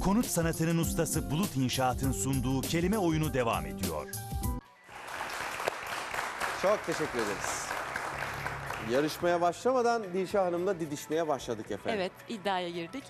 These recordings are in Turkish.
konut sanatının ustası Bulut İnşaat'ın sunduğu kelime oyunu devam ediyor. Çok teşekkür ederiz. Yarışmaya başlamadan Dilşah Hanım'la didişmeye başladık efendim. Evet, iddiaya girdik.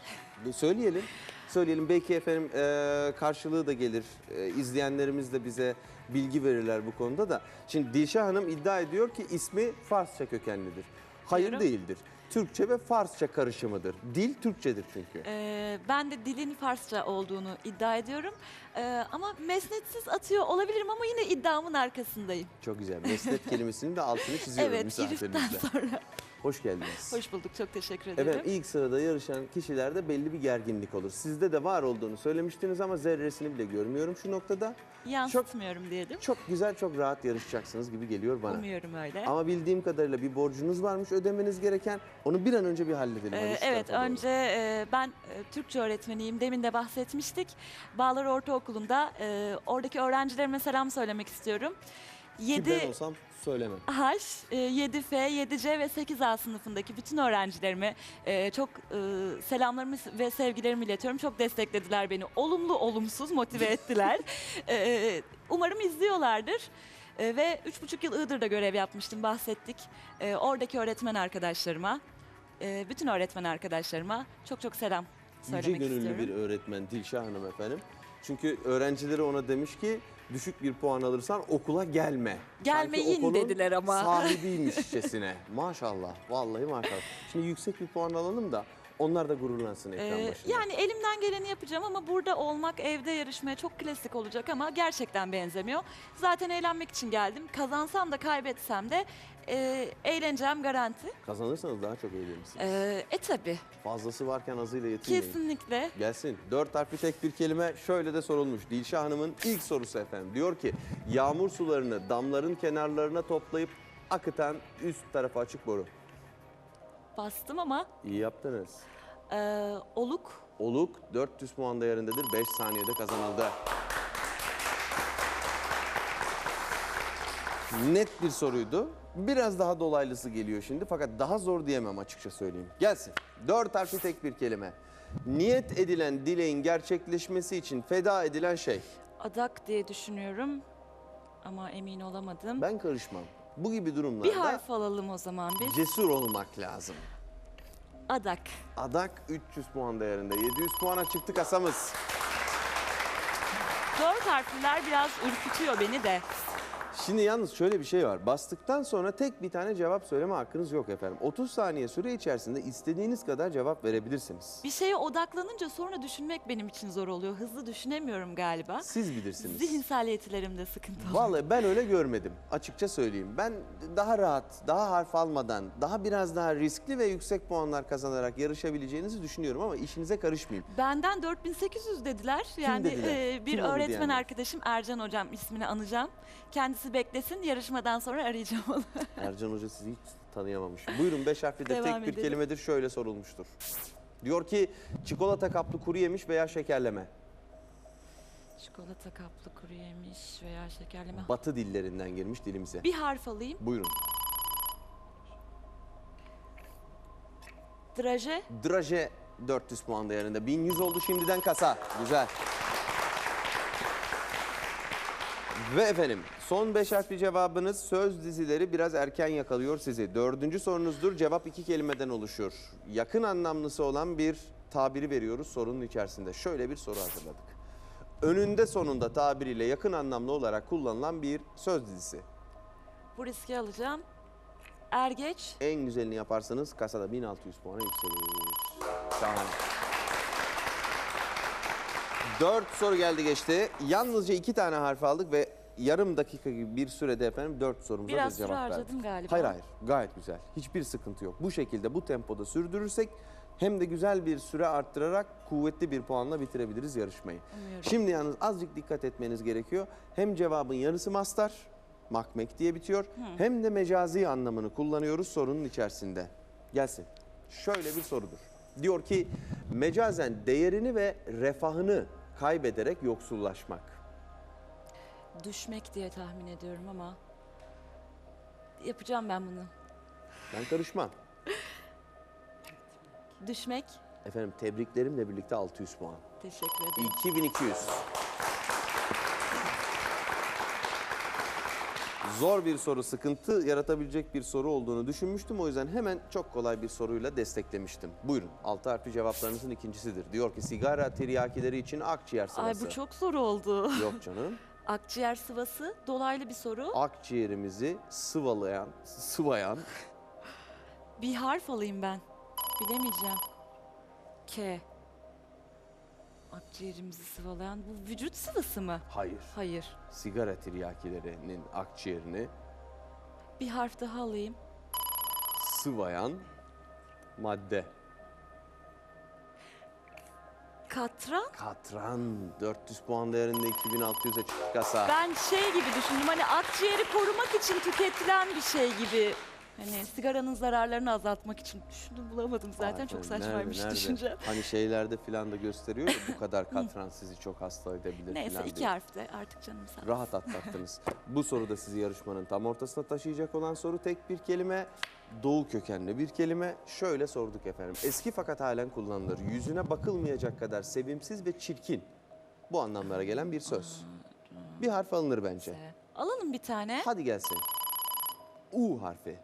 Bir Söyleyelim. Söyleyelim belki efendim e, karşılığı da gelir. E, izleyenlerimiz de bize bilgi verirler bu konuda da. Şimdi Dilşah Hanım iddia ediyor ki ismi Farsça kökenlidir. Hayır Buyurun. değildir. Türkçe ve Farsça karışımıdır. Dil Türkçedir çünkü. Ee, ben de dilin Farsça olduğunu iddia ediyorum. Ee, ama mesnetsiz atıyor olabilirim ama yine iddiamın arkasındayım. Çok güzel. Mesnet kelimesinin de altını çiziyorum evet, misafirinizle. sonra. Hoş geldiniz. Hoş bulduk, çok teşekkür ederim. Efendim ilk sırada yarışan kişilerde belli bir gerginlik olur. Sizde de var olduğunu söylemiştiniz ama zerresini bile görmüyorum şu noktada. Yansıtmıyorum diyelim. Çok güzel, çok rahat yarışacaksınız gibi geliyor bana. Umuyorum öyle. Ama bildiğim kadarıyla bir borcunuz varmış ödemeniz gereken. Onu bir an önce bir halledelim. Ee, hadi evet, önce e, ben e, Türkçe öğretmeniyim. Demin de bahsetmiştik. Bağlar Ortaokulu'nda e, oradaki öğrencilerime selam söylemek istiyorum. Ki 7 ben olsam söylemem. H, e, 7F, 7C ve 8A sınıfındaki bütün öğrencilerime e, çok e, selamlarımı ve sevgilerimi iletiyorum. Çok desteklediler beni. Olumlu olumsuz motive ettiler. E, Umarım izliyorlardır. E, Ve üç buçuk yıl Iğdır'da görev yapmıştım, bahsettik. E, Oradaki öğretmen arkadaşlarıma, e, bütün öğretmen arkadaşlarıma çok çok selam Yüce söylemek gönüllü istiyorum. bir öğretmen Dilşah Hanım efendim. Çünkü öğrencileri ona demiş ki düşük bir puan alırsan okula gelme. Gelmeyin Sanki dediler ama. sahibiymişçesine. maşallah. Vallahi maşallah. Şimdi yüksek bir puan alalım da onlar da gururlansın ekran Ee, başında. yani elimden geleni yapacağım ama burada olmak, evde yarışmaya çok klasik olacak ama gerçekten benzemiyor. Zaten eğlenmek için geldim. Kazansam da kaybetsem de e, eğleneceğim garanti. Kazanırsanız daha çok eğlenirsiniz. Ee, e tabi, Fazlası varken azıyla yetinmeyin. kesinlikle. Gelsin. Dört harfli tek bir kelime şöyle de sorulmuş. Dilşah Hanım'ın ilk sorusu efendim. Diyor ki yağmur sularını damların kenarlarına toplayıp akıtan üst tarafa açık boru. Bastım ama İyi yaptınız. e, oluk Oluk 400 puan değerindedir. 5 saniyede kazanıldı. Net bir soruydu. Biraz daha dolaylısı geliyor şimdi fakat daha zor diyemem açıkça söyleyeyim. Gelsin. Dört harfli tek bir kelime. Niyet edilen dileğin gerçekleşmesi için feda edilen şey. adak diye düşünüyorum ama emin olamadım. Ben karışmam. Bu gibi Bir durumlarda harf alalım o zaman biz. cesur olmak lazım. Adak. Adak 300 puan değerinde. 700 puana çıktı kasamız. Dört harfliler biraz ürkütüyor beni de. Şimdi yalnız şöyle bir şey var. Bastıktan sonra tek bir tane cevap söyleme hakkınız yok efendim. 30 saniye süre içerisinde istediğiniz kadar cevap verebilirsiniz. Bir şeye odaklanınca sonra düşünmek benim için zor oluyor. Hızlı düşünemiyorum galiba. Siz bilirsiniz. Zihinsel yetilerimde sıkıntı oluyor. Vallahi ben öyle görmedim. Açıkça söyleyeyim. Ben daha rahat, daha harf almadan, daha biraz daha riskli ve yüksek puanlar kazanarak yarışabileceğinizi düşünüyorum ama işinize karışmayayım. Benden 4800 dediler. Yani dediler? e, bir Kim öğretmen diyenler? arkadaşım Ercan hocam ismini anacağım. Kendisi beklesin yarışmadan sonra arayacağım onu. Ercan Hoca sizi hiç tanıyamamış. Buyurun beş harfli de Devam tek bir edelim. kelimedir şöyle sorulmuştur. Diyor ki çikolata kaplı kuru yemiş veya şekerleme. Çikolata kaplı kuru yemiş veya şekerleme. Batı dillerinden girmiş dilimize. Bir harf alayım. Buyurun. Draje. Draje 400 puan değerinde. 1100 oldu şimdiden kasa. Güzel. Ve efendim son beş harfli cevabınız söz dizileri biraz erken yakalıyor sizi. Dördüncü sorunuzdur. Cevap iki kelimeden oluşuyor. Yakın anlamlısı olan bir tabiri veriyoruz sorunun içerisinde. Şöyle bir soru hazırladık. Önünde sonunda tabiriyle yakın anlamlı olarak kullanılan bir söz dizisi. Bu riski alacağım. Ergeç. En güzelini yaparsanız kasada 1600 puana yükselir. Şahane. Dört soru geldi geçti. Yalnızca iki tane harf aldık ve yarım dakika gibi bir sürede efendim dört sorumuza Biraz bir süre cevap verdik. harcadım galiba. Hayır hayır gayet güzel. Hiçbir sıkıntı yok. Bu şekilde bu tempoda sürdürürsek hem de güzel bir süre arttırarak kuvvetli bir puanla bitirebiliriz yarışmayı. Umuyorum. Şimdi yalnız azıcık dikkat etmeniz gerekiyor. Hem cevabın yarısı mastar, makmek diye bitiyor. Hem de mecazi anlamını kullanıyoruz sorunun içerisinde. Gelsin. Şöyle bir sorudur. Diyor ki mecazen değerini ve refahını kaybederek yoksullaşmak. Düşmek diye tahmin ediyorum ama yapacağım ben bunu. Ben karışmam. Düşmek. Efendim tebriklerimle birlikte 600 puan. Teşekkür ederim. 2200. Zor bir soru, sıkıntı yaratabilecek bir soru olduğunu düşünmüştüm. O yüzden hemen çok kolay bir soruyla desteklemiştim. Buyurun, altı harfli cevaplarınızın ikincisidir. Diyor ki sigara tiryakileri için akciğer Ay sıvası. bu çok zor oldu. Yok canım. Akciğer sıvası dolaylı bir soru. Akciğerimizi sıvalayan, sıvayan Bir harf alayım ben. Bilemeyeceğim. K. Akciğerimizi sıvalayan bu vücut sıvısı mı? Hayır. Hayır. Sigara tiryakilerinin akciğerini Bir harf daha alayım. sıvayan madde. Katran. Katran 400 puan değerinde 2600'e çıktı kasa. Ben şey gibi düşündüm hani akciğeri korumak için tüketilen bir şey gibi. Hani sigaranın zararlarını azaltmak için düşündüm bulamadım zaten Vay çok saçmaymış nerede, düşünce. Hani şeylerde filan da gösteriyor ya bu kadar katran sizi çok hasta edebilir Neyse filan iki diye. harfte artık canım sağ olsun. Rahat atlattınız. bu soruda sizi yarışmanın tam ortasına taşıyacak olan soru tek bir kelime. Doğu kökenli bir kelime. Şöyle sorduk efendim. Eski fakat halen kullanılır. Yüzüne bakılmayacak kadar sevimsiz ve çirkin. Bu anlamlara gelen bir söz. Bir harf alınır bence. Alalım bir tane. Hadi gelsin. U harfi.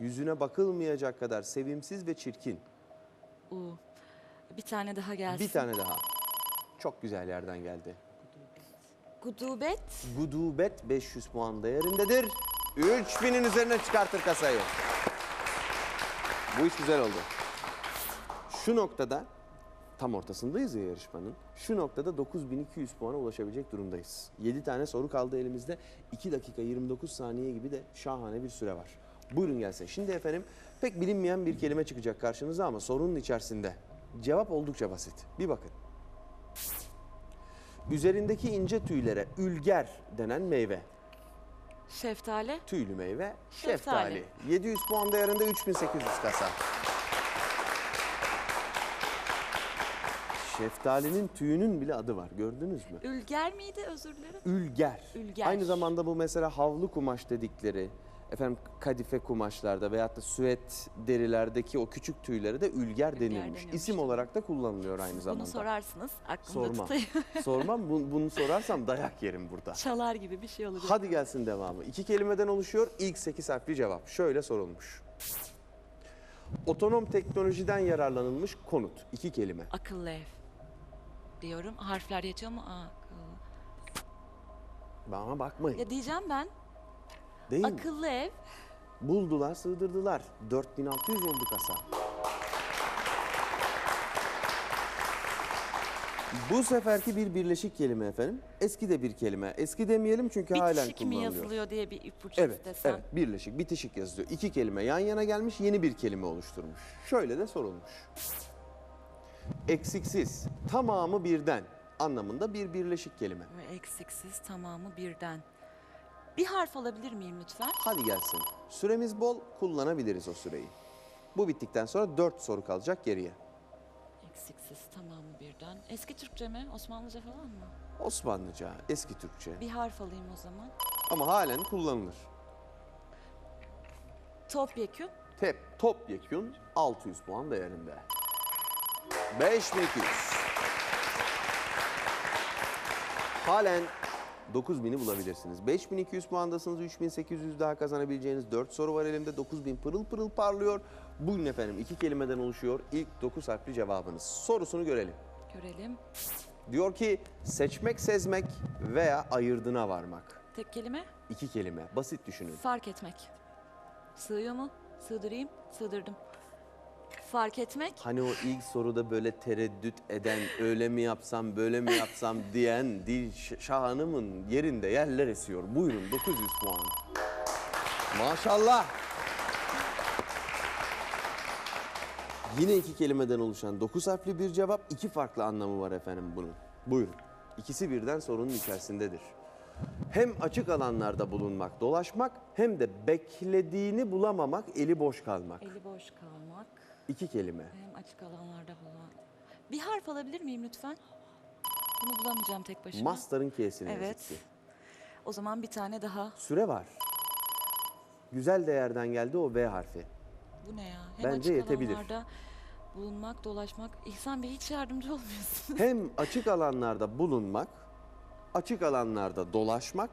Yüzüne bakılmayacak kadar sevimsiz ve çirkin. U. Bir tane daha gelsin. Bir tane daha. Çok güzel yerden geldi. Gudubet. Gudubet 500 puan değerindedir. 3000'in üzerine çıkartır kasayı. Bu iş güzel oldu. Şu noktada tam ortasındayız ya yarışmanın. Şu noktada 9200 puana ulaşabilecek durumdayız. 7 tane soru kaldı elimizde. 2 dakika 29 saniye gibi de şahane bir süre var. Buyurun gelsin. Şimdi efendim pek bilinmeyen bir kelime çıkacak karşınıza ama sorunun içerisinde. Cevap oldukça basit. Bir bakın. Üzerindeki ince tüylere ülger denen meyve. Şeftali. Tüylü meyve, şeftali. Şeftali. 700 puan değerinde 3800 kasa. Şeftalinin tüyünün bile adı var. Gördünüz mü? Ülger miydi özür dilerim. Ülger. Ülger. Aynı zamanda bu mesela havlu kumaş dedikleri, efendim kadife kumaşlarda veyahut da süet derilerdeki o küçük tüylere de ülger denilmiş. deniyormuş. İsim olarak da kullanılıyor aynı zamanda. Bunu sorarsınız aklımda Sormam. tutayım. Sormam. Bunu, bunu sorarsam dayak yerim burada. Çalar gibi bir şey olacak. Hadi gelsin devamı. İki kelimeden oluşuyor. İlk sekiz harfli cevap. Şöyle sorulmuş. Otonom teknolojiden yararlanılmış konut. İki kelime. Akıllı ev. Diyorum. Harfler yetiyor mu? Akıllı. Bana bakmayın. Ya diyeceğim ben. Değil mi? Akıllı ev. Buldular, sığdırdılar. 4600 oldu kasa. Bu seferki bir birleşik kelime efendim. Eski de bir kelime. Eski demeyelim çünkü halen Bitişik mi kullanılıyor. yazılıyor diye bir ipucu Evet, istesem. evet. Birleşik, bitişik yazılıyor. İki kelime yan yana gelmiş, yeni bir kelime oluşturmuş. Şöyle de sorulmuş. Eksiksiz, tamamı birden anlamında bir birleşik kelime. Eksiksiz tamamı birden. Bir harf alabilir miyim lütfen? Hadi gelsin. Süremiz bol, kullanabiliriz o süreyi. Bu bittikten sonra dört soru kalacak geriye. Eksiksiz tamamı birden. Eski Türkçe mi? Osmanlıca falan mı? Osmanlıca, eski Türkçe Bir harf alayım o zaman. ama halen kullanılır. Topyekün. Tep, topyekun 600 puan değerinde. 5200. Halen 9000'i bulabilirsiniz. 5200 puandasınız. 3800 daha kazanabileceğiniz 4 soru var elimde. 9000 pırıl pırıl parlıyor. Bugün efendim iki kelimeden oluşuyor. İlk 9 harfli cevabınız. Sorusunu görelim. Görelim. Diyor ki seçmek, sezmek veya ayırdına varmak. Tek kelime. İki kelime. Basit düşünün. Fark etmek. Sığıyor mu? Sığdırayım. Sığdırdım. Fark etmek. Hani o ilk soruda böyle tereddüt eden, öyle mi yapsam, böyle mi yapsam diyen Dil Şah Hanım'ın yerinde yerler esiyor. Buyurun 900 puan. Maşallah. Yine iki kelimeden oluşan 9 harfli bir cevap, iki farklı anlamı var efendim bunun. Buyurun. İkisi birden sorunun içerisindedir. Hem açık alanlarda bulunmak, dolaşmak hem de beklediğini bulamamak, eli boş kalmak. Eli boş kalmak. İki kelime. Hem açık alanlarda falan. Bir harf alabilir miyim lütfen? Bunu bulamayacağım tek başıma. Mastarın K'sini Evet. yazık ki. O zaman bir tane daha. Süre var. Güzel değerden geldi o V harfi. Bu ne ya? Hem Bence açık yetebilir. alanlarda Bulunmak, dolaşmak. İhsan Bey hiç yardımcı olmuyorsun. Hem açık alanlarda bulunmak, açık alanlarda dolaşmak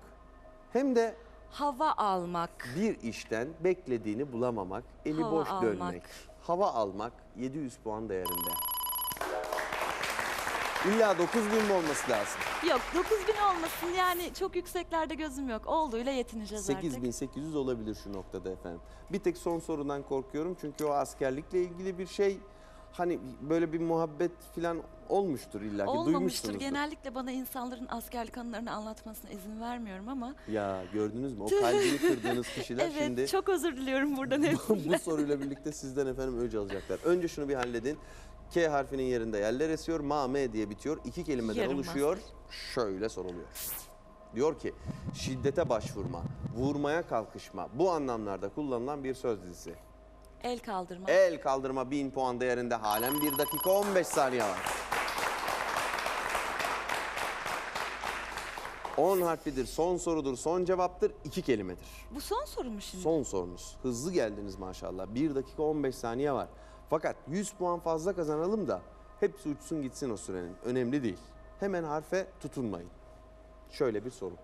hem de Hava almak. bir işten beklediğini bulamamak, eli Hava boş almak. dönmek, hava almak 700 puan değerinde. İlla 9000 mi olması lazım? Yok 9000 olmasın yani çok yükseklerde gözüm yok. Olduğuyla yetineceğiz artık. 8800 olabilir şu noktada efendim. Bir tek son sorudan korkuyorum çünkü o askerlikle ilgili bir şey hani böyle bir muhabbet falan olmuştur illa ki Olmamıştır. duymuşsunuzdur. Genellikle bana insanların askerlik anılarını anlatmasına izin vermiyorum ama Ya gördünüz mü o kalbini kırdığınız kişiler evet şimdi çok özür diliyorum buradan hepsine. bu soruyla birlikte sizden efendim öc alacaklar. Önce şunu bir halledin. K harfinin yerinde yerler esiyor. Ma, me diye bitiyor. İki kelimeden Yarım oluşuyor. Şöyle soruluyor. Diyor ki şiddete başvurma, vurmaya kalkışma bu anlamlarda kullanılan bir söz dizisi. El kaldırma. El kaldırma 1000 puan değerinde halen 1 dakika 15 saniye var. 10 harflidir, son sorudur, son cevaptır, iki kelimedir. Bu son soru mu şimdi? Son sorunuz. Hızlı geldiniz maşallah. 1 dakika 15 saniye var. Fakat 100 puan fazla kazanalım da hepsi uçsun gitsin o sürenin. Önemli değil. Hemen harfe tutunmayın. Şöyle bir soru.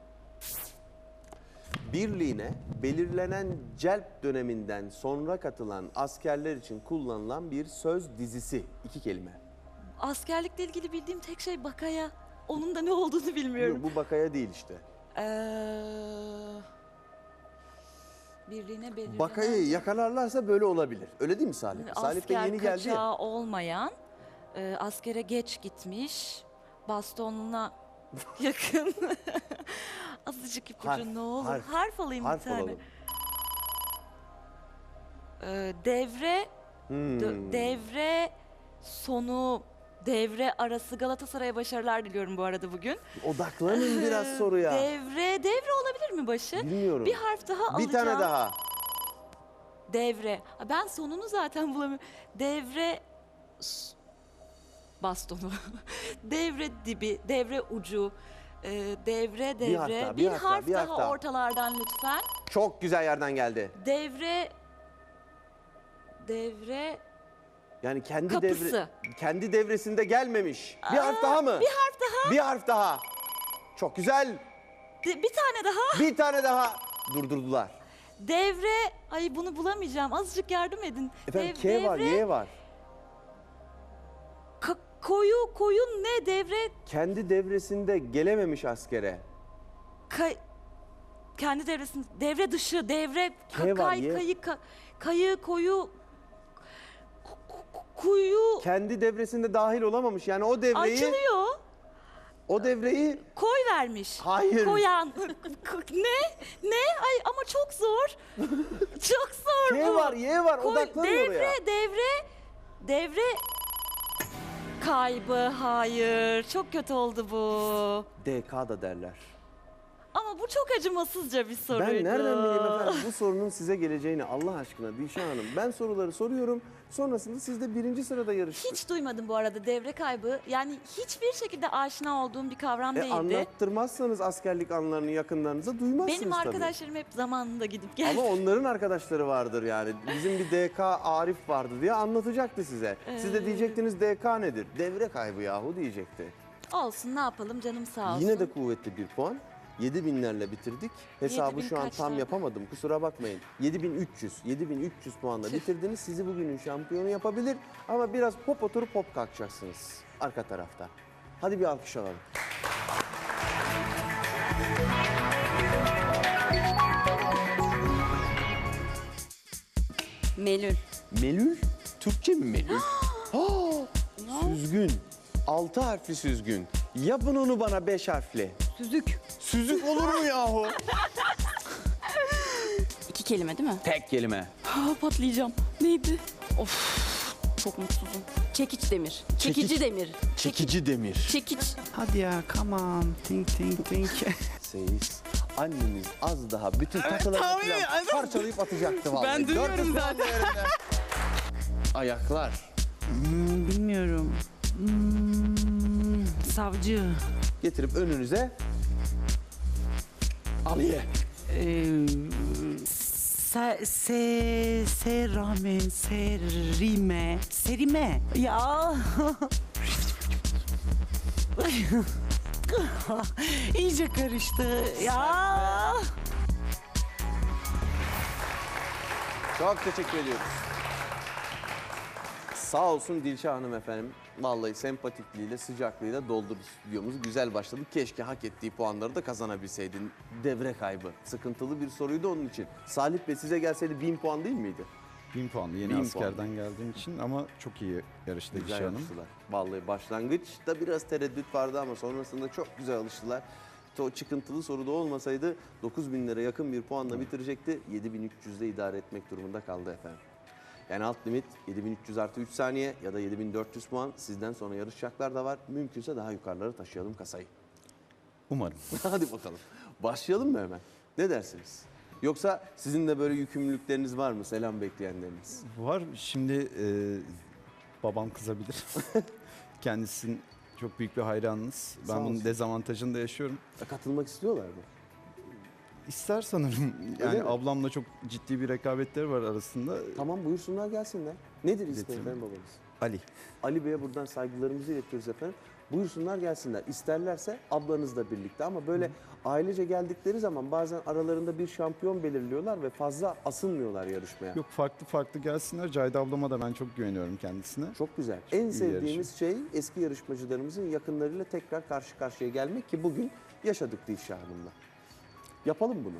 Birliğine belirlenen celp döneminden sonra katılan askerler için kullanılan bir söz dizisi. iki kelime. Askerlikle ilgili bildiğim tek şey bakaya. Onun da ne olduğunu bilmiyorum. Bu, bu bakaya değil işte. Ee, birliğine belirlenen... Bakayı yakalarlarsa böyle olabilir. Öyle değil mi Salih? Salih Bey Asker yeni geldi ya. kaçağı olmayan, e, askere geç gitmiş, bastonuna yakın. Azıcık ipucu Harf, ne olur. harf, Harf, alayım Harf bir tane. Ee, devre, Hmm. devre sonu, devre arası Galatasaray'a başarılar diliyorum bu arada bugün. Odaklanın biraz soruya. Devre, devre olabilir mi başı? Bilmiyorum. Bir harf daha Bir alacağım. tane daha. Devre. Ha, Ben sonunu zaten bulamıyorum. Devre s- bastonu. devre dibi, devre ucu, e, devre devre. harf daha, bir harf daha, bir harf daha daha. ortalardan lütfen. Çok güzel yerden geldi. Devre devre Yani kendi Kapısı. devre kendi devresinde gelmemiş. Bir harf daha mı? bir harf daha. Bir harf daha. Çok güzel. de- bir tane daha. Bir tane daha. Durdurdular. Devre ay bunu bulamayacağım. Azıcık yardım edin. Efendim Dev- K var, devre, Y var. ka- koyu koyun ne devre Kendi devresinde gelememiş askere. Kay- kendi devresinde devre dışı devre ka- K var, kay kayı ka- kayı koyu kuyu Kendi devresinde dahil olamamış. Yani o devreyi açılıyor. o devreyi Koy vermiş. Hayır. Koyan. ne? Ne? Ay ama çok zor. çok zor K bu. var, Y var. Koy- Odaklanın devre, oraya. devre, devre kaybı. Hayır. Çok kötü oldu bu. DK da derler. Ama bu çok acımasızca bir soruydu. Ben nereden bileyim efendim bu sorunun size geleceğini Allah aşkına Dilşah Hanım. Ben soruları soruyorum. Sonrasında siz de birinci sırada yarıştınız. Hiç duymadım bu arada devre kaybı. Yani hiçbir şekilde aşina olduğum bir kavram E, değildi. anlattırmazsanız askerlik anlarını yakınlarınıza duymazsınız Benim tabii. arkadaşlarım hep zamanında gidip geldi. Ama onların arkadaşları vardır yani. Bizim bir DK Arif vardı diye anlatacaktı size. Siz de Ee. diyecektiniz DK nedir? Devre kaybı yahu diyecekti. Olsun ne yapalım canım sağ olsun. Yine de kuvvetli bir puan. 7000'lerle bitirdik. Hesabı 7000 şu an tam yapamadım. Kusura bakmayın. 7300. 7300 puanla bitirdiniz. Sizi bugünün şampiyonu yapabilir. Ama biraz hop oturup hop kalkacaksınız. Arka tarafta. Hadi bir alkış alalım. Melül. Melül? Türkçe mi melül? Aa, süzgün. Altı harfli süzgün. Yapın onu bana beş harfli. Süzük. Süzük olur mu yahu? İki kelime değil mi? Tek kelime. Aa, patlayacağım. Neydi? Of. Çok mutsuzum. Çekiç demir. Çekici Çekiç. demir. Çekici demir. Çekiç. Hadi ya come on. Think think think. Seyis. Annemiz az daha bütün tamam, falan evet. parçalayıp atacaktı vallahi. Ben duyuyorum 400 puan zaten. Ayaklar. Hmm, bilmiyorum. Hmm, savcı. Getirip önünüze al ye. Ee, Se, se, serame, serime, serime. Ya. İyice karıştı. Ya. Çok teşekkür ediyoruz. Sağ olsun Dilşah Hanım efendim. Vallahi sempatikliğiyle, sıcaklığıyla doldurdu stüdyomuzu. Güzel başladık. Keşke hak ettiği puanları da kazanabilseydin. Devre kaybı. Sıkıntılı bir soruydu onun için. Salih Bey size gelseydi 1000 puan değil miydi? 1000 puanlı yeni Bin askerden geldiğim için ama çok iyi yarıştı Güzel Gülşah Hanım. yarıştılar. Vallahi başlangıçta biraz tereddüt vardı ama sonrasında çok güzel alıştılar. İşte o çıkıntılı soruda olmasaydı 9000 lira yakın bir puanla bitirecekti. 7300'de idare etmek durumunda kaldı efendim. Yani alt limit 7300 artı 3 saniye ya da 7400 puan. Sizden sonra yarışacaklar da var. Mümkünse daha yukarılara taşıyalım kasayı. Umarım. Hadi bakalım. Başlayalım mı hemen? Ne dersiniz? Yoksa sizin de böyle yükümlülükleriniz var mı? Selam bekleyenleriniz. Var şimdi e, babam kızabilir. Kendisinin çok büyük bir hayranınız. Sağ Ben bunun olsun. dezavantajını da yaşıyorum. E, Katılmak istiyorlar mı? İster sanırım. Yani mi? ablamla çok ciddi bir rekabetleri var arasında. Tamam buyursunlar gelsinler. Nedir ismi efendim babanız? Ali. Ali Bey'e buradan saygılarımızı iletiyoruz efendim. Buyursunlar gelsinler. İsterlerse ablanızla birlikte ama böyle ailece geldikleri zaman bazen aralarında bir şampiyon belirliyorlar ve fazla asılmıyorlar yarışmaya. Yok farklı farklı gelsinler. Cahide ablama da ben çok güveniyorum kendisine. Çok güzel. en iyi sevdiğimiz şey eski yarışmacılarımızın yakınlarıyla tekrar karşı karşıya gelmek ki bugün yaşadık Dilşah Hanım'la. Yapalım bunu.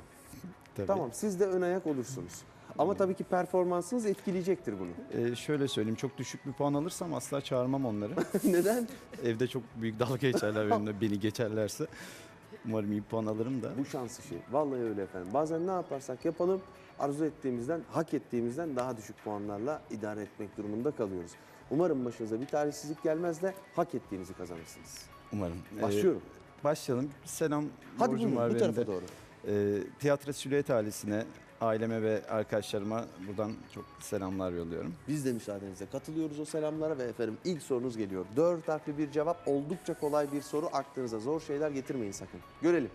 Tabii. Tamam siz de ön ayak olursunuz. Ama tabii ki performansınız etkileyecektir bunu. E, şöyle söyleyeyim çok düşük bir puan alırsam asla çağırmam onları. Neden? Evde çok büyük dalga geçerler benimle beni geçerlerse. Umarım iyi puan alırım da. Bu şans işi. Vallahi öyle efendim. Bazen ne yaparsak yapalım arzu ettiğimizden, hak ettiğimizden daha düşük puanlarla idare etmek durumunda kalıyoruz. Umarım başınıza bir talihsizlik gelmez de hak ettiğinizi kazanırsınız. Umarım. E, Başlıyorum. başlayalım. Bir selam Hadi borcum buyurun var bu benim tarafa de. doğru. Ee, Tiyatro Süleyet ailesine, aileme ve arkadaşlarıma buradan çok selamlar yolluyorum. Biz de müsaadenizle katılıyoruz o selamlara ve efendim ilk sorunuz geliyor. Dört harfli bir cevap oldukça kolay bir soru. Aklınıza zor şeyler getirmeyin sakın. Görelim.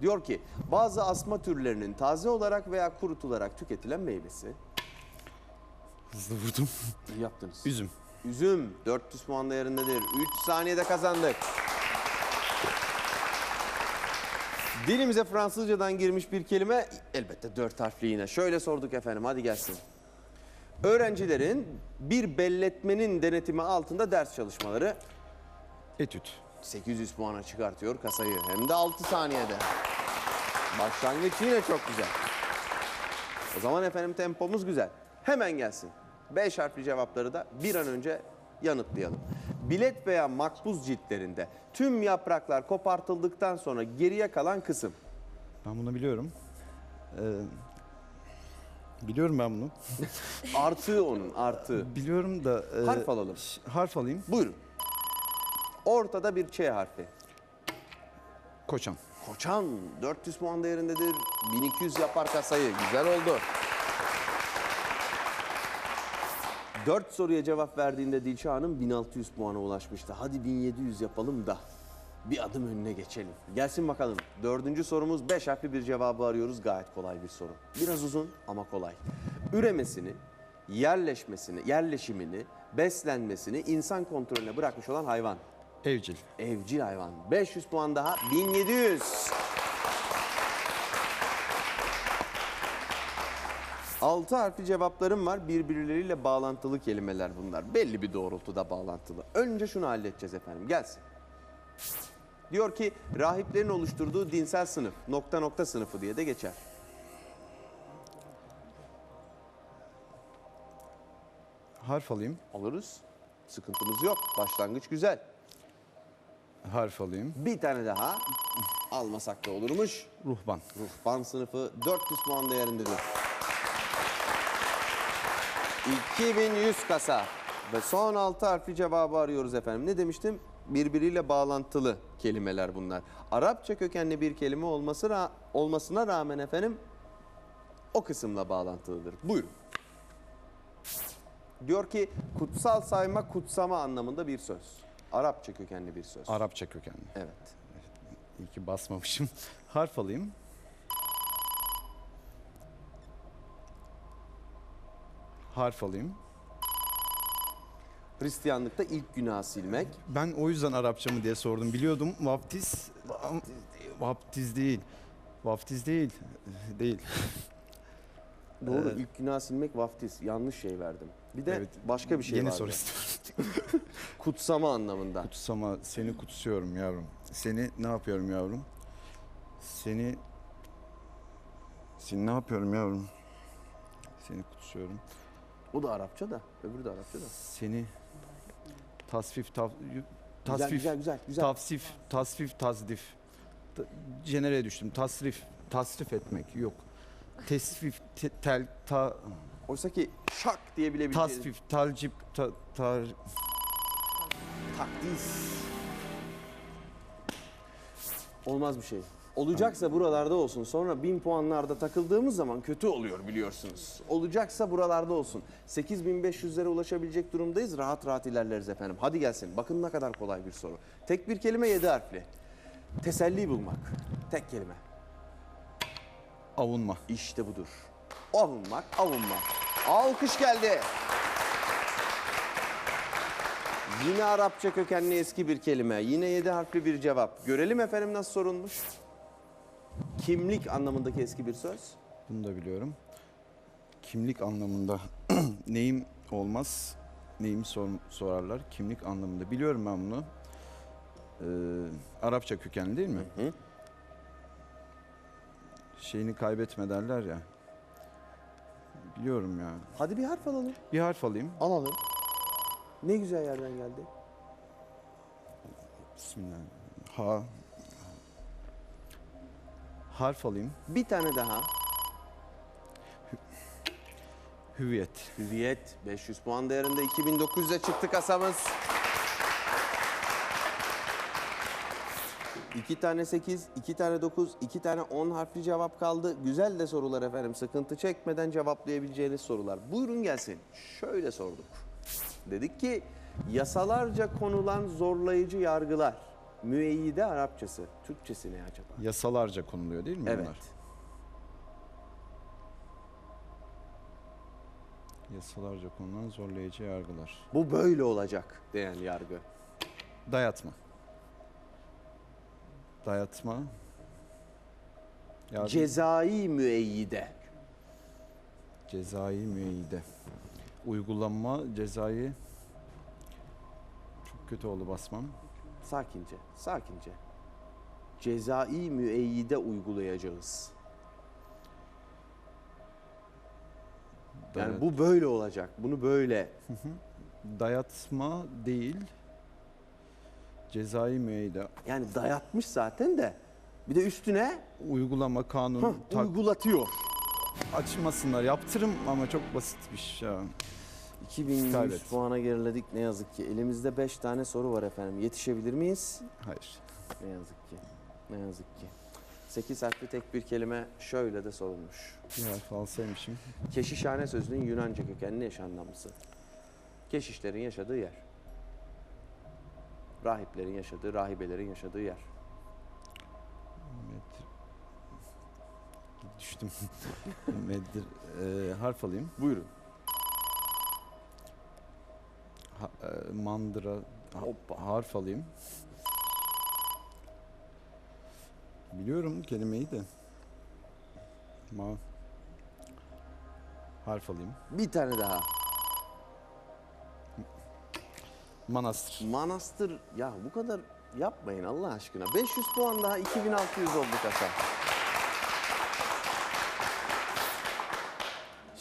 Diyor ki bazı asma türlerinin taze olarak veya kurutularak tüketilen meyvesi. Hızlı vurdum. İyi yaptınız. Üzüm. Üzüm 400 puan değerindedir. 3 saniyede kazandık. Dilimize Fransızcadan girmiş bir kelime elbette dört harfli yine. Şöyle sorduk efendim hadi gelsin. Öğrencilerin bir belletmenin denetimi altında ders çalışmaları Etüt. 800 puana çıkartıyor kasayı. Hem de 6 saniyede. Başlangıç yine çok güzel. O zaman efendim tempomuz güzel. Hemen gelsin. 5 harfli cevapları da bir an önce yanıtlayalım. Bilet veya makbuz ciltlerinde tüm yapraklar kopartıldıktan sonra geriye kalan kısım. Ben bunu biliyorum. Ee, biliyorum ben bunu. Artığı onun artığı. Biliyorum da... e, Harf alalım. ş- Harf alayım. Buyurun. Ortada bir Ç harfi. Koçan. Koçan 400 puan değerindedir. 1200 yapar kasayı. Güzel oldu. 4 soruya cevap verdiğinde Dilşah Hanım 1600 puana ulaşmıştı. Hadi 1700 yapalım da bir adım önüne geçelim. Gelsin bakalım. Dördüncü sorumuz 5 harfli bir cevabı arıyoruz. Gayet kolay bir soru. Biraz uzun ama kolay. Üremesini, yerleşmesini, yerleşimini, beslenmesini insan kontrolüne bırakmış olan hayvan. Evcil. Evcil hayvan. 500 puan daha 1700. Altı harfli cevaplarım var. Birbirleriyle bağlantılı kelimeler bunlar. Belli bir doğrultuda bağlantılı. Önce şunu halledeceğiz efendim. Gelsin. Diyor ki rahiplerin oluşturduğu dinsel sınıf nokta nokta sınıfı diye de geçer. Harf alayım. Alırız. Sıkıntımız yok. Başlangıç güzel. Harf alayım. Bir tane daha almasak da olurmuş. Ruhban. Ruhban sınıfı 400 puan değerindedir. 2100 kasa. Ve son 6 harfli cevabı arıyoruz efendim. Ne demiştim? Birbiriyle bağlantılı kelimeler bunlar. Arapça kökenli bir kelime olması ra- olmasına rağmen efendim o kısımla bağlantılıdır. Buyurun. Diyor ki kutsal sayma, kutsama anlamında bir söz. Arapça kökenli bir söz. Arapça kökenli. evet. İyi ki basmamışım. Harf alayım. Harf alayım. Hristiyanlıkta ilk günah silmek. Ben o yüzden Arapça mı diye sordum. Biliyordum vaftiz. Vaftiz değil. Vaftiz değil. Değil. Doğru Ee, ilk günah silmek vaftiz. Yanlış şey verdim. Bir de Evet, başka bir şey Yeni vardı. soru istiyorum. Kutsama anlamında. Kutsama seni kutsuyorum yavrum. Seni ne yapıyorum yavrum? Seni seni ne yapıyorum yavrum? Seni kutsuyorum. O da Arapça da. Öbürü de Arapça da. Seni tasfif taf, tasfif güzel güzel. güzel. tavsif tasfif tazdif. Ta- Jenere düştüm. Tasrif tasrif etmek yok. Tesfif te- tel ta Oysa ki şak diye bilebileceğiniz. tasfif talcip ta, tar Takdis. Olmaz bir şey. Olacaksa buralarda olsun. Sonra 1000 puanlarda takıldığımız zaman kötü oluyor biliyorsunuz. Olacaksa buralarda olsun. 8500'lere ulaşabilecek durumdayız. Rahat rahat ilerleriz efendim. Hadi gelsin. Bakın ne kadar kolay bir soru. Tek bir kelime 7 harfli. Teselli bulmak. Tek kelime. avunma. İşte budur. Avunmak, avunmak. Alkış geldi. Yine Arapça kökenli eski bir kelime. Yine yedi harfli bir cevap. Görelim efendim nasıl sorulmuş. Kimlik anlamındaki eski bir söz. Bunu da biliyorum. Kimlik anlamında neyim olmaz, neyim sor, sorarlar. Kimlik anlamında. Biliyorum ben bunu. Ee, Arapça kökenli değil mi? Hı. Şeyini kaybetme derler ya. Biliyorum ya. Hadi bir harf alalım. Bir harf alayım. Alalım. Ne güzel yerden geldi. Bismillah. Ha. Harf alayım. Bir tane daha. Hüviyet. Hüviyet 500 puan değerinde 2900'e çıktı kasamız. İki tane 8, iki tane 9, iki tane 10 harfli cevap kaldı. Güzel de sorular efendim. Sıkıntı çekmeden cevaplayabileceğiniz sorular. Buyurun gelsin. Şöyle sorduk. Dedik ki yasalarca konulan zorlayıcı yargılar. Müeyyide Arapçası. Türkçesi ne acaba? Yasalarca konuluyor değil mi Evet. bunlar? Yasalarca konulan zorlayıcı yargılar. Bu böyle olacak diyen yargı. Dayatma. Dayatma. Yargı, Cezai müeyyide. cezai müeyyide. Uygulanma cezai çok kötü oldu basmam. Sakince, sakince. Cezai müeyyide uygulayacağız. Yani Dayat- bu böyle olacak. Bunu böyle. dayatma değil. Cezai müeyyide. Yani dayatmış zaten de. Bir de üstüne Uygulama kanun hah, tak- uygulatıyor. açmasınlar. Yaptırım ama çok basitmiş ya. 2100 Kaybet. puana geriledik ne yazık ki. Elimizde 5 tane soru var efendim. Yetişebilir miyiz? Hayır. Ne yazık ki. Ne yazık ki. 8 harfli tek bir kelime şöyle de sorulmuş. Bir harf alsaymışım. Keşişhane sözünün Yunanca kökenli eş anlamlısı. Keşişlerin yaşadığı yer. Rahiplerin yaşadığı, rahibelerin yaşadığı yer. Medir. Düştüm. Medir. Ee, harf alayım. Buyurun. Ha, e, mandıra. ha- harf alayım. Biliyorum kelimeyi de. Ma. Harf alayım. Bir tane daha. Manastır. Manastır. Ya bu kadar yapmayın Allah aşkına. 500 puan daha 2600 oldu kasa.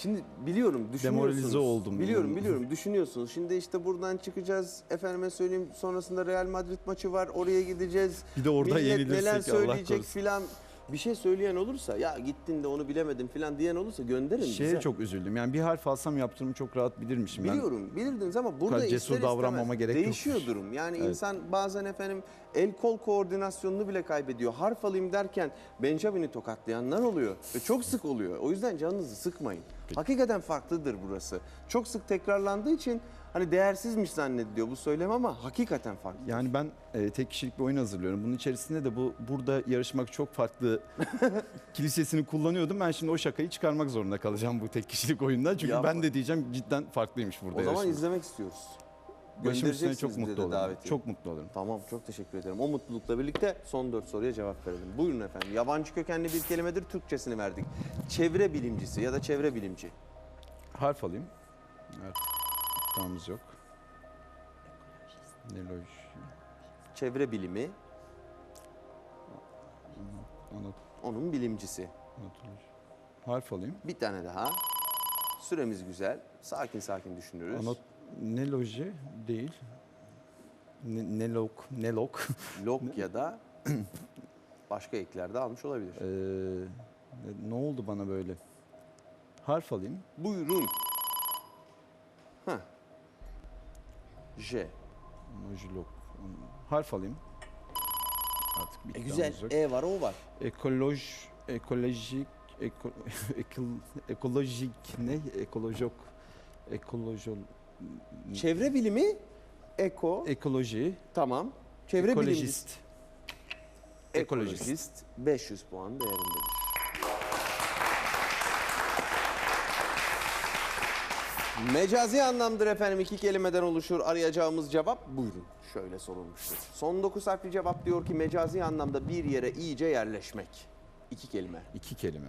Şimdi biliyorum düşünüyorsunuz. Demoralize oldum. Biliyorum biliyorum düşünüyorsunuz. Şimdi işte buradan çıkacağız. Efendime söyleyeyim sonrasında Real Madrid maçı var. Oraya gideceğiz. Bir de orada Millet yenilirsek neler Allah söyleyecek korusun. filan. Bir şey söyleyen olursa ya gittin de onu bilemedin filan diyen olursa gönderin Şeye bize. çok üzüldüm. Yani bir harf alsam yaptığımı çok rahat bilirmişim. Ben Biliyorum, bilirdiniz ama burada kadar ister cesur istemez davranmama gerek değişiyor yokmuş. durum. Yani Evet. insan bazen efendim el kol koordinasyonunu bile kaybediyor. Harf alayım derken Benjamin'i tokatlayanlar oluyor ve çok sık oluyor. O yüzden canınızı sıkmayın. Hakikaten farklıdır burası. Çok sık tekrarlandığı için hani değersizmiş zannediliyor bu söylem ama hakikaten farklı. Yani ben e, tek kişilik bir oyun hazırlıyorum. Bunun içerisinde de bu burada yarışmak çok farklı kilisesini kullanıyordum. Ben şimdi o şakayı çıkarmak zorunda kalacağım bu tek kişilik oyunda. Çünkü Yapma. ben de diyeceğim cidden farklıymış burada O zaman yarışmak. izlemek istiyoruz. Başım üstüne çok mutlu olurum. davetiye. Çok mutlu olurum. Tamam çok teşekkür ederim. O mutlulukla birlikte son dört soruya cevap verelim. Buyurun efendim. Yabancı kökenli bir kelimedir. Türkçesini verdik. Çevre bilimcisi ya da çevre bilimci. Harf alayım. Evet. Tamamız yok. Neloj. Çevre bilimi Anat, onun bilimcisi. anatoloji. Harf alayım. Bir tane daha. Süremiz güzel. Sakin sakin düşünürüz. Anat, neloji değil. Ne, nelok, nelok. Lok ya da başka ekler de almış olabilir. Ee, ne, ne oldu bana böyle? Harf alayım. Buyurun. Heh. J. Nojilok. Harf alayım. Artık E, bitti. güzel. yok. E var o var. Ekoloj, ekolojik, eko, ekol, ekolojik ne? Ekolojok, ekolojol, Çevre bilimi eko. ekoloji, tamam. Çevre bilimcisi. ekolojist. Ekolojist. Ekolojist 500 puan değerindedir. Mecazi anlamdır efendim iki kelimeden oluşur arayacağımız cevap buyurun. Şöyle sorulmuştur. Son 9 harfli cevap diyor ki mecazi anlamda bir yere iyice yerleşmek. İki kelime. İki kelime.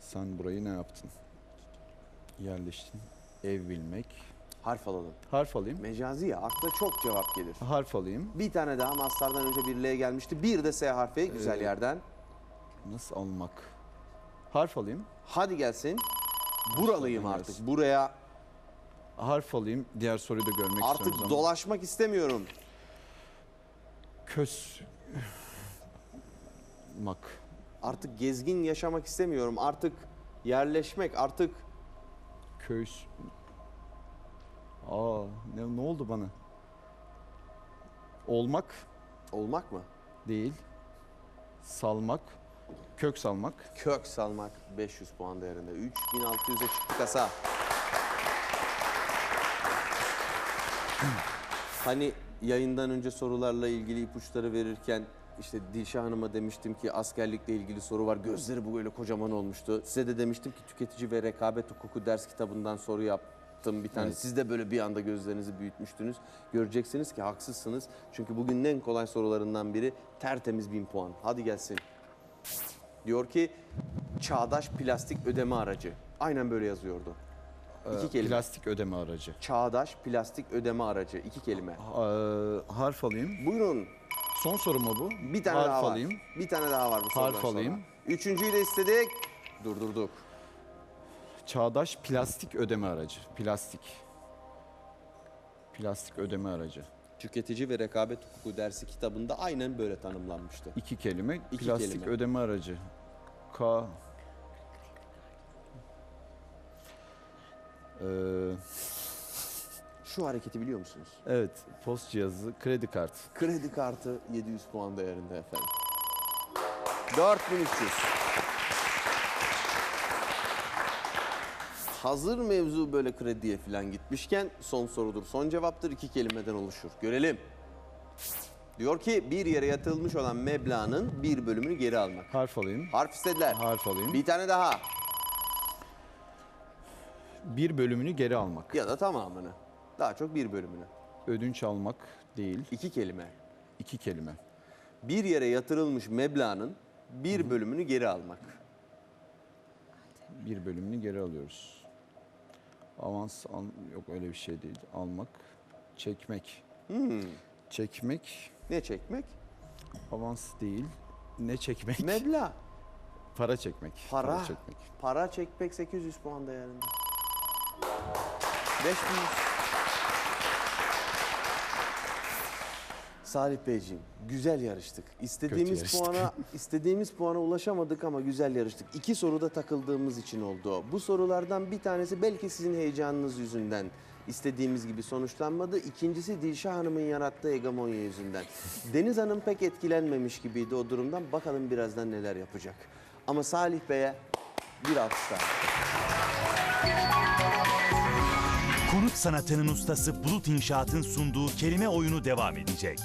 Sen burayı ne yaptın? Yerleştin. Ev bilmek. Harf alalım. Harf alayım. Mecazi ya akla çok cevap gelir. Harf alayım. Bir tane daha mastardan önce bir L gelmişti. Bir de S harfi güzel Ee, yerden. Nasıl almak? Harf alayım. Hadi gelsin. Buralıyım artık. Buraya Harf alayım. Diğer soruyu da görmek artık istiyorum. dolaşmak istemiyorum. Kös. Mak. Artık gezgin yaşamak istemiyorum. Artık yerleşmek, artık Köys. Aa ne, ne oldu bana? Olmak olmak mı? değil. Salmak. Kök salmak. Kök salmak 500 puan değerinde. 3600'e çıktı kasa. Hani yayından önce sorularla ilgili ipuçları verirken işte Dilşah Hanım'a demiştim ki askerlikle ilgili soru var. Gözleri bu böyle kocaman olmuştu. Size de demiştim ki tüketici ve rekabet hukuku ders kitabından soru yaptım bir tane. Evet. Siz de böyle bir anda gözlerinizi büyütmüştünüz. Göreceksiniz ki haksızsınız. Çünkü bugünün en kolay sorularından biri tertemiz 1000 puan. Hadi gelsin. Diyor ki çağdaş plastik ödeme aracı. Aynen böyle yazıyordu. İki Ee, kelime. Plastik ödeme aracı. Çağdaş plastik ödeme aracı. iki kelime. Ee, harf alayım. Buyurun. Son soru mu bu? Bir tane harf daha var. alayım. Bir tane daha var bu sorudan Harf sonra. alayım. Üçüncüyü de istedik. Durdurduk. Çağdaş plastik ödeme aracı. Plastik. Plastik ödeme aracı. Tüketici ve rekabet hukuku dersi kitabında aynen böyle tanımlanmıştı. İki kelime. İki plastik kelime. ödeme aracı. K. Ee, Şu hareketi biliyor musunuz? evet. Post cihazı, kredi kartı. Kredi kartı 700 puan değerinde efendim. 4300. Hazır mevzu böyle krediye falan gitmişken son sorudur. Son cevaptır iki kelimeden oluşur. Görelim. Diyor ki bir yere yatırılmış olan meblağın bir bölümünü geri almak. Harf alayım. Harf istediler. Harf alayım. Bir tane daha Bir bölümünü geri almak. ya da tamamını. Daha çok bir bölümünü. Ödünç almak değil. İki kelime. İki kelime. Bir yere yatırılmış meblağın bir bölümünü geri almak. Bir bölümünü geri alıyoruz. Avans al, yok öyle bir şey değil. Almak, çekmek. Hmm. Çekmek, Ne çekmek? avans değil. Ne çekmek? Meblağ. Para çekmek. Para. çekmek. Para çekmek 800 puan değerinde. 5000. Salih Beyciğim, güzel yarıştık. İstediğimiz yarıştık. puana istediğimiz puana ulaşamadık ama güzel yarıştık. İki soruda takıldığımız için oldu. Bu sorulardan bir tanesi belki sizin heyecanınız yüzünden istediğimiz gibi sonuçlanmadı. İkincisi Dilşah Hanım'ın yarattığı hegemonya yüzünden. Deniz Hanım pek etkilenmemiş gibiydi o durumdan. Bakalım birazdan neler yapacak. Ama Salih Bey'e bir alkış daha. Konut sanatının ustası Bulut İnşaat'ın sunduğu kelime oyunu devam edecek.